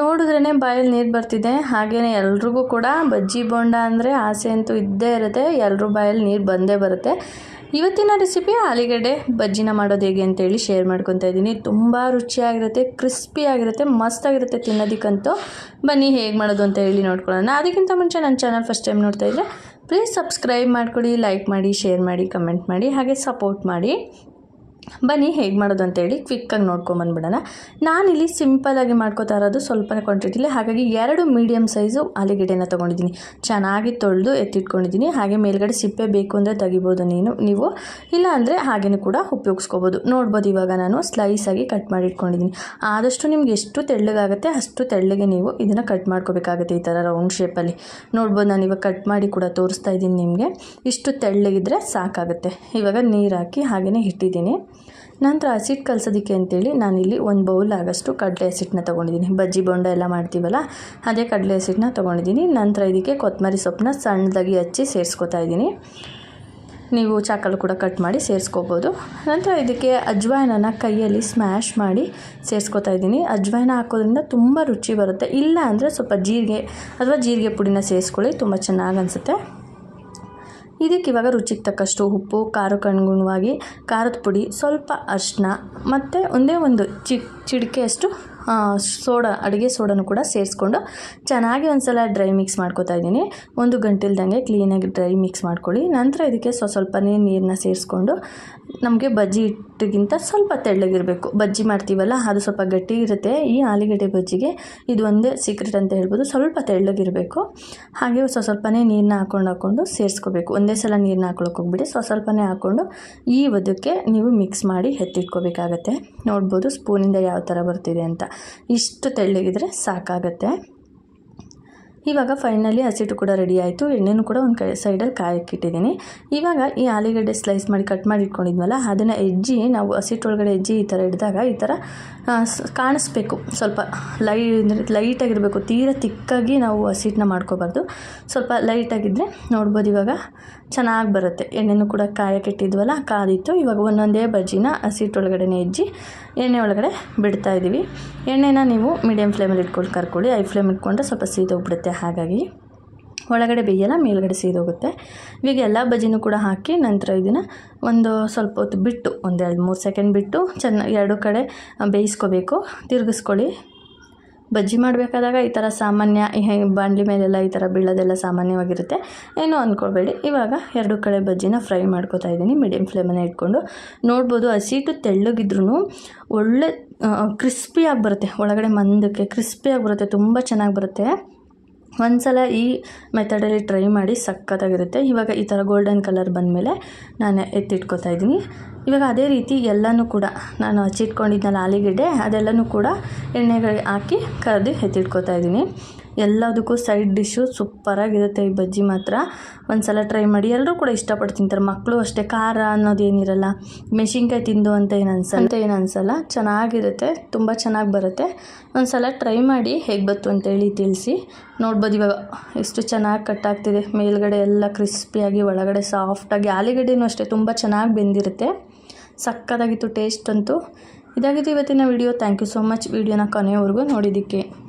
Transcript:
ನೋಡಿದ್ರೇ ಬಾಯಲ್ಲಿ ನೀರು ಬರ್ತಿದೆ. ಹಾಗೆಯೇ ಎಲ್ರಿಗೂ ಕೂಡ ಬಜ್ಜಿ ಬೋಂಡ ಅಂದರೆ ಆಸೆ ಅಂತೂ ಇದ್ದೇ ಇರುತ್ತೆ. ಎಲ್ಲರೂ ಬಾಯಲ್ಲಿ ನೀರು ಬಂದೇ ಬರುತ್ತೆ. ಇವತ್ತಿನ ರೆಸಿಪಿ ಆಲೂಗಡ್ಡೆ. ಬಜ್ಜಿನ ಮಾಡೋದು ಹೇಗೆ ಅಂತೇಳಿ ಶೇರ್ ಮಾಡ್ಕೊತಾ ಇದ್ದೀನಿ. ತುಂಬ ರುಚಿಯಾಗಿರುತ್ತೆ ಕ್ರಿಸ್ಪಿಯಾಗಿರುತ್ತೆ ಮಸ್ತಾಗಿರುತ್ತೆ ತಿನ್ನೋದಕ್ಕಂತೂ. ಬನ್ನಿ ಹೇಗೆ ಮಾಡೋದು ಅಂತ ಹೇಳಿ ನೋಡ್ಕೊಳ್ಳೋಣ. ಅದಕ್ಕಿಂತ ಮುಂಚೆ ನನ್ನ ಚಾನಲ್ ಫಸ್ಟ್ ಟೈಮ್ ನೋಡ್ತಾ ಇದ್ದರೆ ಪ್ಲೀಸ್ ಸಬ್ಸ್ಕ್ರೈಬ್ ಮಾಡ್ಕೊಳ್ಳಿ ಲೈಕ್ ಮಾಡಿ ಶೇರ್ ಮಾಡಿ ಕಮೆಂಟ್ ಮಾಡಿ, ಹಾಗೆ ಸಪೋರ್ಟ್ ಮಾಡಿ. ಬನ್ನಿ ಹೇಗೆ ಮಾಡೋದು ಅಂತೇಳಿ ಕ್ವಿಕ್ಕಾಗಿ ನೋಡ್ಕೊಂಬಂದ್ಬಿಡೋಣ ನಾನಿಲ್ಲಿ ಸಿಂಪಲಾಗಿ ಮಾಡ್ಕೋತಾ ಇರೋದು ಸ್ವಲ್ಪನೇ ಕ್ವಾಂಟಿಟಿಲಿ ಹಾಗಾಗಿ ಎರಡು ಮೀಡಿಯಮ್ ಸೈಜು ಆಲೂಗೆಡ್ಡೆನ ತೊಗೊಂಡಿದ್ದೀನಿ. ಚೆನ್ನಾಗಿ ತೊಳೆದು ಎತ್ತಿಟ್ಕೊಂಡಿದ್ದೀನಿ. ಹಾಗೆ ಮೇಲ್ಗಡೆ ಸಿಪ್ಪೆ ಬೇಕು ಅಂದರೆ ತೆಗಿಬೋದು ನೀನು, ನೀವು. ಇಲ್ಲ ಅಂದರೆ ಹಾಗೇನೂ ಕೂಡ ಉಪಯೋಗಿಸ್ಕೋಬೋದು. ನೋಡ್ಬೋದು ಇವಾಗ ನಾನು ಸ್ಲೈಸಾಗಿ ಕಟ್ ಮಾಡಿ ಇಟ್ಕೊಂಡಿದ್ದೀನಿ. ಆದಷ್ಟು ನಿಮ್ಗೆ ಎಷ್ಟು ತೆಳ್ಳಗಾಗುತ್ತೆ ಅಷ್ಟು ತೆಳ್ಳಗೆ ನೀವು ಇದನ್ನು ಕಟ್ ಮಾಡ್ಕೋಬೇಕಾಗುತ್ತೆ ಈ ಥರ ರೌಂಡ್ ಶೇಪಲ್ಲಿ ನೋಡ್ಬೋದು ನಾನು ಇವಾಗ ಕಟ್ ಮಾಡಿ ಕೂಡ ತೋರಿಸ್ತಾ ಇದ್ದೀನಿ ನಿಮಗೆ. ಇಷ್ಟು ತೆಳ್ಳಗಿದ್ರೆ ಸಾಕಾಗುತ್ತೆ. ಇವಾಗ ನೀರು ಹಾಕಿ ಹಾಗೆಯೇ ಇಟ್ಟಿದ್ದೀನಿ. ನಂತರ ಹಸಿಟ್ಟು ಕಲಸೋದಕ್ಕೆ ಅಂತೇಳಿ ನಾನಿಲ್ಲಿ ಒಂದು ಬೌಲ್ ಆಗಷ್ಟು ಕಡಲೆ ಹಸಿಟ್ಟನ್ನ ತೊಗೊಂಡಿದ್ದೀನಿ. ಬಜ್ಜಿ, ಬೊಂಡ ಎಲ್ಲ ಮಾಡ್ತೀವಲ್ಲ, ಅದೇ ಕಡಲೆ ಹಸಿಟ್ಟನ್ನ ತೊಗೊಂಡಿದ್ದೀನಿ. ನಂತರ ಇದಕ್ಕೆ ಕೊತ್ತಂಬರಿ ಸೊಪ್ಪನ್ನ ಸಣ್ಣದಾಗಿ ಹಚ್ಚಿ ಸೇರಿಸ್ಕೊತಾ ಇದ್ದೀನಿ. ನೀವು ಚಾಕಲು ಕೂಡ ಕಟ್ ಮಾಡಿ ಸೇರಿಸ್ಕೋಬೋದು. ನಂತರ ಇದಕ್ಕೆ ಅಜ್ವಾಯನನ ಕೈಯಲ್ಲಿ ಸ್ಮ್ಯಾಶ್ ಮಾಡಿ ಸೇರಿಸ್ಕೊತಾ ಇದ್ದೀನಿ. ಅಜ್ವಾಯನ ಹಾಕೋದ್ರಿಂದ ತುಂಬ ರುಚಿ ಬರುತ್ತೆ. ಇಲ್ಲ ಅಂದರೆ ಸ್ವಲ್ಪ ಜೀರಿಗೆ, ಅಥವಾ ಜೀರಿಗೆ ಪುಡಿನ ಸೇರಿಸ್ಕೊಳ್ಳಿ, ತುಂಬ ಚೆನ್ನಾಗಿ ಅನಿಸುತ್ತೆ. ಇದಕ್ಕೆ ಇವಾಗ ರುಚಿಗೆ ತಕ್ಕಷ್ಟು ಉಪ್ಪು ಖಾರಕ್ಕೆ ಅನುಗುಣವಾಗಿ ಖಾರದ ಪುಡಿ, ಸ್ವಲ್ಪ ಅರಿಶಿನ ಮತ್ತು ಒಂದೇ ಒಂದು ಚಿ ಚಿಟಿಕೆಯಷ್ಟು ಸೋಡಾ, ಅಡುಗೆ ಸೋಡಾನು ಕೂಡ ಸೇರಿಸ್ಕೊಂಡು ಚೆನ್ನಾಗಿ ಒಂದು ಸಲ ಡ್ರೈ ಮಿಕ್ಸ್ ಮಾಡ್ಕೊತಾ ಇದ್ದೀನಿ. ಒಂದು ಗಂಟಿಲ್ದಂಗೆ ಕ್ಲೀನಾಗಿ ಡ್ರೈ ಮಿಕ್ಸ್ ಮಾಡ್ಕೊಳ್ಳಿ. ನಂತರ ಇದಕ್ಕೆ ಸ್ವ ಸ್ವಲ್ಪನೇ ನೀರನ್ನ ಸೇರಿಸ್ಕೊಂಡು ನಮಗೆ ಬಜ್ಜಿ ಹಿಟ್ಟಿಗಿಂತ ಸ್ವಲ್ಪ ತೆಳ್ಳಗಿರಬೇಕು. ಬಜ್ಜಿ ಮಾಡ್ತೀವಲ್ಲ, ಅದು ಸ್ವಲ್ಪ ಗಟ್ಟಿ ಇರುತ್ತೆ. ಈ ಆಲೂಗಡ್ಡೆ ಬಜ್ಜಿಗೆ ಇದು ಒಂದೇ ಸೀಕ್ರೆಟ್ ಅಂತ ಹೇಳ್ಬೋದು. ಸ್ವಲ್ಪ ತೆಳ್ಳಗಿರಬೇಕು. ಹಾಗೆ ಸ್ವ ಸ್ವಲ್ಪನೇ ನೀರನ್ನ ಹಾಕ್ಕೊಂಡು ಹಾಕ್ಕೊಂಡು ಸೇರಿಸ್ಕೋಬೇಕು. ಒಂದೇ ಸಲ ನೀರನ್ನ ಹಾಕೊಳಕ್ಕೆ ಹೋಗ್ಬಿಡಿ. ಸ್ವ ಸ್ವಲ್ಪನೇ ಹಾಕ್ಕೊಂಡು ಈ ಒದಕ್ಕೆ ನೀವು ಮಿಕ್ಸ್ ಮಾಡಿ ಎತ್ತಿಟ್ಕೋಬೇಕಾಗತ್ತೆ. ನೋಡ್ಬೋದು ಸ್ಪೂನಿಂದ ಯಾವ ಥರ ಬರ್ತಿದೆ ಅಂತ. ಇಷ್ಟು ತೆಳ್ಳಗಿದ್ರೆ ಸಾಕಾಗತ್ತೆ. ಇವಾಗ ಫೈನಲಿ ಹಸಿಟ್ಟು ಕೂಡ ರೆಡಿ ಆಯಿತು. ಎಣ್ಣೆನೂ ಕೂಡ ಒಂದು ಕಡೆ ಸೈಡಲ್ಲಿ ಕಾಯಕ್ಕಿಟ್ಟಿದ್ದೀನಿ ಇವಾಗ ಈ ಆಲೂಗಡ್ಡೆ ಸ್ಲೈಸ್ ಮಾಡಿ ಕಟ್ ಮಾಡಿ ಇಟ್ಕೊಂಡಿದ್ವಲ್ಲ, ಅದನ್ನು ಎಜ್ಜಿ ನಾವು ಹಸಿಟ್ಟೊಳಗಡೆ ಎಜ್ಜಿ ಈ ಥರ ಇಡಿದಾಗ ಈ ಥರ ಕಾಣಿಸ್ಬೇಕು. ಸ್ವಲ್ಪ ಲೈ ಲೈಟಾಗಿರಬೇಕು ತೀರ ತಿಕ್ಕಾಗಿ ನಾವು ಹಸಿಟ್ಟನ್ನ ಮಾಡ್ಕೋಬಾರ್ದು. ಸ್ವಲ್ಪ ಲೈಟಾಗಿದ್ದರೆ ನೋಡ್ಬೋದು ಇವಾಗ ಚೆನ್ನಾಗಿ ಬರುತ್ತೆ. ಎಣ್ಣೆನೂ ಕೂಡ ಕಾಯಕ್ಕಿಟ್ಟಿದ್ವಲ್ಲ ಕಾದಿತ್ತು. ಇವಾಗ ಒಂದೊಂದೇ ಬಜ್ಜಿನ ಹಸಿಟ್ಟೊಳಗಡೆನೇ ಎಜ್ಜಿ ಎಣ್ಣೆ ಒಳಗಡೆ ಬಿಡ್ತಾ ಇದ್ದೀವಿ ಎಣ್ಣೆನ ನೀವು ಮೀಡಿಯಂ ಫ್ಲೇಮಲ್ಲಿ ಇಟ್ಕೊಂಡು ಕರ್ಕೊಳ್ಳಿ. ಐ ಫ್ಲೇಮ್ ಇಟ್ಕೊಂಡ್ರೆ ಸ್ವಲ್ಪ ಸೀದೋಗ್ಬಿಡುತ್ತೆ. ಹಾಗಾಗಿ ಒಳಗಡೆ ಬೇಯಲ್ಲ ಮೇಲ್ಗಡೆ ಸೀದೋಗುತ್ತೆ. ಈಗ ಎಲ್ಲ ಬಜ್ಜಿನೂ ಕೂಡ ಹಾಕಿ ನಂತರ ಇದನ್ನು ಒಂದು ಸ್ವಲ್ಪ ಹೊತ್ತು ಬಿಟ್ಟು, ಒಂದು ಎರಡು ಮೂರು ಸೆಕೆಂಡ್ ಬಿಟ್ಟು ಚೆನ್ನಾಗಿ ಎರಡು ಕಡೆ ಬೇಯಿಸ್ಕೋಬೇಕು. ತಿರುಗಿಸ್ಕೊಳ್ಳಿ. ಬಜ್ಜಿ ಮಾಡಬೇಕಾದಾಗ ಈ ಥರ ಸಾಮಾನ್ಯ ಬಾಂಡ್ಲಿ ಮೇಲೆಲ್ಲ ಈ ಥರ ಬೀಳೋದೆಲ್ಲ ಸಾಮಾನ್ಯವಾಗಿರುತ್ತೆ. ಏನೂ ಅಂದ್ಕೊಳ್ಬೇಡಿ ಇವಾಗ ಎರಡು ಕಡೆ ಬಜ್ಜಿನ ಫ್ರೈ ಮಾಡ್ಕೊತಾ ಇದ್ದೀನಿ. ಮೀಡಿಯಮ್ ಫ್ಲೇಮನ್ನು ಇಟ್ಕೊಂಡು. ನೋಡ್ಬೋದು ಹಸಿಟ್ಟು ತೆಳ್ಳಗಿದ್ರೂ ಒಳ್ಳೆ ಕ್ರಿಸ್ಪಿಯಾಗಿ ಬರುತ್ತೆ. ಒಳಗಡೆ ಮಂದಕ್ಕೆ ಕ್ರಿಸ್ಪಿಯಾಗಿ ಬರುತ್ತೆ. ತುಂಬ ಚೆನ್ನಾಗಿ ಬರುತ್ತೆ. ಒಂದು ಸಲ ಈ ಮೆಥಡಲ್ಲಿ ಟ್ರೈ ಮಾಡಿ ಸಖತ್ತಾಗಿರುತ್ತೆ. ಇವಾಗ ಈ ಥರ ಗೋಲ್ಡನ್ ಕಲರ್ ಬಂದಮೇಲೆ ನಾನು ಎತ್ತಿಟ್ಕೊತಾ ಇದ್ದೀನಿ. ಇವಾಗ ಅದೇ ರೀತಿ ಎಲ್ಲನೂ ಕೂಡ ನಾನು ಹಚ್ಚಿಟ್ಕೊಂಡಿದ್ನಲ್ಲ ಆಲೂಗೆಡ್ಡೆ ಅದೆಲ್ಲನೂ ಕೂಡ ಎಣ್ಣೆಗಳಿಗೆ ಹಾಕಿ ಕರೆದು ಎತ್ತಿಟ್ಕೊತಾ ಇದ್ದೀನಿ. ಎಲ್ಲದಕ್ಕೂ ಸೈಡ್ ಡಿಶ್ಶು ಸೂಪರಾಗಿರುತ್ತೆ ಈ ಬಜ್ಜಿ ಮಾತ್ರ. ಒಂದು ಸಲ ಟ್ರೈ ಮಾಡಿ. ಎಲ್ಲರೂ ಕೂಡ ಇಷ್ಟಪಟ್ಟು ತಿಂತಾರೆ. ಮಕ್ಕಳು ಅಷ್ಟೇ ಖಾರ ಅನ್ನೋದೇನಿರಲ್ಲ ಮೆಣಸಿನ್ಕಾಯಿ ತಿಂದು ಅಂತ ಏನು ಅನ್ಸಲ್ಲ. ಅಂತ ಏನು ಅನ್ಸಲ್ಲ. ಚೆನ್ನಾಗಿರುತ್ತೆ. ತುಂಬ ಚೆನ್ನಾಗಿ ಬರುತ್ತೆ. ಒಂದು ಸಲ ಟ್ರೈ ಮಾಡಿ ಹೇಗೆ ಬತ್ತು ಅಂತೇಳಿ ತಿಳಿಸಿ. ನೋಡ್ಬೋದು ಇವಾಗ ಎಷ್ಟು ಚೆನ್ನಾಗಿ ಕಟ್ ಆಗ್ತಿದೆ. ಮೇಲ್ಗಡೆ ಎಲ್ಲ ಕ್ರಿಸ್ಪಿಯಾಗಿ, ಒಳಗಡೆ ಸಾಫ್ಟಾಗಿ, ಆಲೂಗಡ್ಡೆನೂ ಅಷ್ಟೇ ತುಂಬ ಚೆನ್ನಾಗಿ ಬೆಂದಿರುತ್ತೆ. ಸಕ್ಕತ್ತಾಗಿತ್ತು, ಟೇಸ್ಟ್ ಅಂತೂ. ಇದಾಗಿತ್ತು ಇವತ್ತಿನ video. Thank you so much. ವಿಡಿಯೋನ ಕೊನೆಯವರೆಗೂ ನೋಡಿದ್ದಕ್ಕೆ.